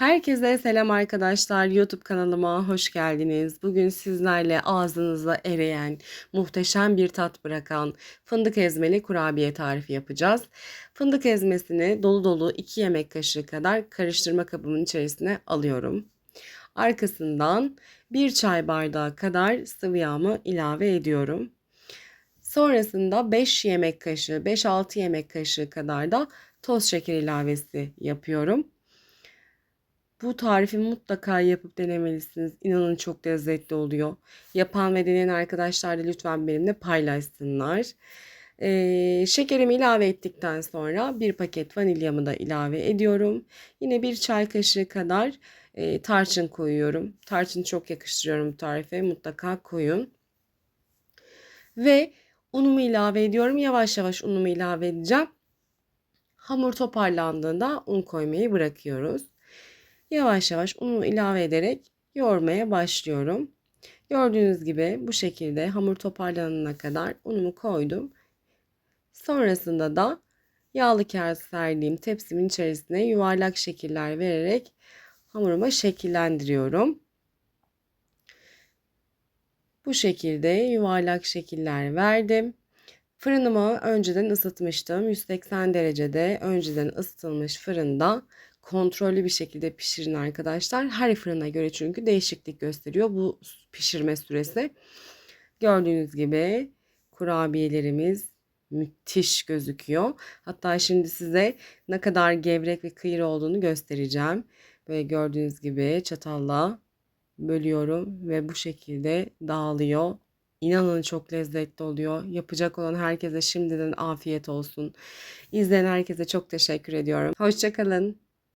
Herkese selam arkadaşlar. YouTube kanalıma hoş geldiniz. Bugün sizlerle ağzınıza ereyen, muhteşem bir tat bırakan fındık ezmeli kurabiye tarifi yapacağız. Fındık ezmesini dolu dolu 2 yemek kaşığı kadar karıştırma kabımın içerisine alıyorum. Arkasından 1 çay bardağı kadar sıvı yağımı ilave ediyorum. Sonrasında 5 yemek kaşığı, 5-6 yemek kaşığı kadar da toz şeker ilavesi yapıyorum. Bu tarifi mutlaka yapıp denemelisiniz. İnanın çok lezzetli oluyor. Yapan ve deneyen arkadaşlar da lütfen benimle paylaşsınlar. Ee, şekerimi ilave ettikten sonra bir paket vanilyamı da ilave ediyorum. Yine bir çay kaşığı kadar e, tarçın koyuyorum. Tarçını çok yakıştırıyorum bu tarife. Mutlaka koyun. Ve unumu ilave ediyorum. Yavaş yavaş unumu ilave edeceğim. Hamur toparlandığında un koymayı bırakıyoruz. Yavaş yavaş unu ilave ederek yoğurmaya başlıyorum. Gördüğünüz gibi bu şekilde hamur toparlanana kadar unumu koydum. Sonrasında da yağlı kağıt serdiğim tepsimin içerisine yuvarlak şekiller vererek hamuruma şekillendiriyorum. Bu şekilde yuvarlak şekiller verdim. Fırınımı önceden ısıtmıştım. 180 derecede önceden ısıtılmış fırında kontrollü bir şekilde pişirin arkadaşlar. Her fırına göre çünkü değişiklik gösteriyor bu pişirme süresi. Gördüğünüz gibi kurabiyelerimiz müthiş gözüküyor. Hatta şimdi size ne kadar gevrek ve kıyır olduğunu göstereceğim. Böyle gördüğünüz gibi çatalla bölüyorum ve bu şekilde dağılıyor. İnanın çok lezzetli oluyor. Yapacak olan herkese şimdiden afiyet olsun. İzleyen herkese çok teşekkür ediyorum. Hoşçakalın.